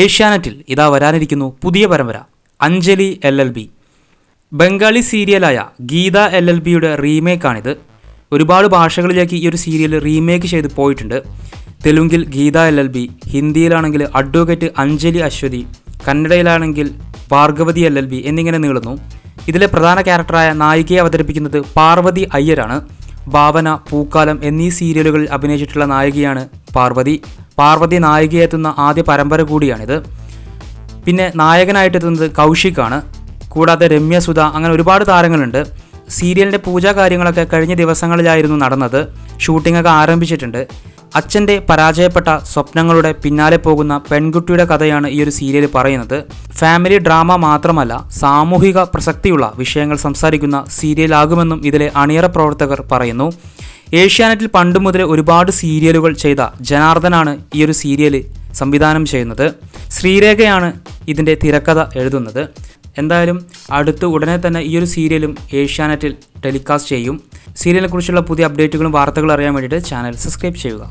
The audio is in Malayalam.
ഏഷ്യാനെറ്റിൽ ഇതാ വരാനിരിക്കുന്നു പുതിയ പരമ്പര Anjali L L B. Bengali സീരിയലായ Geetha L L ബിയുടെ റീമേക്കാണിത്. ഒരുപാട് ഭാഷകളിലേക്ക് ഈ ഒരു സീരിയൽ റീമേക്ക് ചെയ്ത് പോയിട്ടുണ്ട്. തെലുങ്കിൽ ഗീത എൽ എൽ ബി ഹിന്ദിയിലാണെങ്കിൽ അഡ്വക്കേറ്റ് അഞ്ജലി അശ്വതി കന്നഡയിലാണെങ്കിൽ ഭാർഗവതി എൽ എൽ ബി എന്നിങ്ങനെ നീളുന്നു. ഇതിലെ പ്രധാന ക്യാരക്ടറായ നായികയെ അവതരിപ്പിക്കുന്നത് പാർവതി അയ്യരാണ്. ഭാവന പൂക്കാലം എന്നീ സീരിയലുകളിൽ അഭിനയിച്ചിട്ടുള്ള നായികയാണ് പാർവതി. പാർവതി നായികയെത്തുന്ന ആദ്യ പരമ്പര കൂടിയാണിത്. പിന്നെ നായകനായിട്ടെത്തുന്നത് കൗശിക്കാണ്. കൂടാതെ രമ്യ സുധ അങ്ങനെ ഒരുപാട് താരങ്ങളുണ്ട്. സീരിയലിന്റെ പൂജാ കാര്യങ്ങളൊക്കെ കഴിഞ്ഞ ദിവസങ്ങളിലായിരുന്നു നടന്നത്. ഷൂട്ടിങ്ങൊക്കെ ആരംഭിച്ചിട്ടുണ്ട്. അച്ഛന്റെ പരാജയപ്പെട്ട സ്വപ്നങ്ങളുടെ പിന്നാലെ പോകുന്ന പെൺകുട്ടിയുടെ കഥയാണ് ഈ ഒരു സീരിയൽ പറയുന്നത്. ഫാമിലി ഡ്രാമ മാത്രമല്ല സാമൂഹിക പ്രസക്തിയുള്ള വിഷയങ്ങൾ സംസാരിക്കുന്ന സീരിയലാകുമെന്നും ഇതിലെ അണിയറ പ്രവർത്തകർ പറയുന്നു. ഏഷ്യാനെറ്റിൽ പണ്ട് മുതൽ ഒരുപാട് സീരിയലുകൾ ചെയ്ത ജനാർദ്ദനാണ് ഈ ഒരു സീരിയൽ സംവിധാനം ചെയ്യുന്നത്. ശ്രീരേഖയാണ് ഇതിന്റെ തിരക്കഥ എഴുതുന്നത്. എന്തായാലും അടുത്ത് ഉടനെ തന്നെ ഈ ഒരു സീരിയലും ഏഷ്യാനെറ്റിൽ ടെലികാസ്റ്റ് ചെയ്യും. സീരിയലിനെ കുറിച്ചുള്ള പുതിയ അപ്ഡേറ്റുകളും വാർത്തകളും അറിയാൻ വേണ്ടിയിട്ട് ചാനൽ സബ്സ്ക്രൈബ് ചെയ്യുക.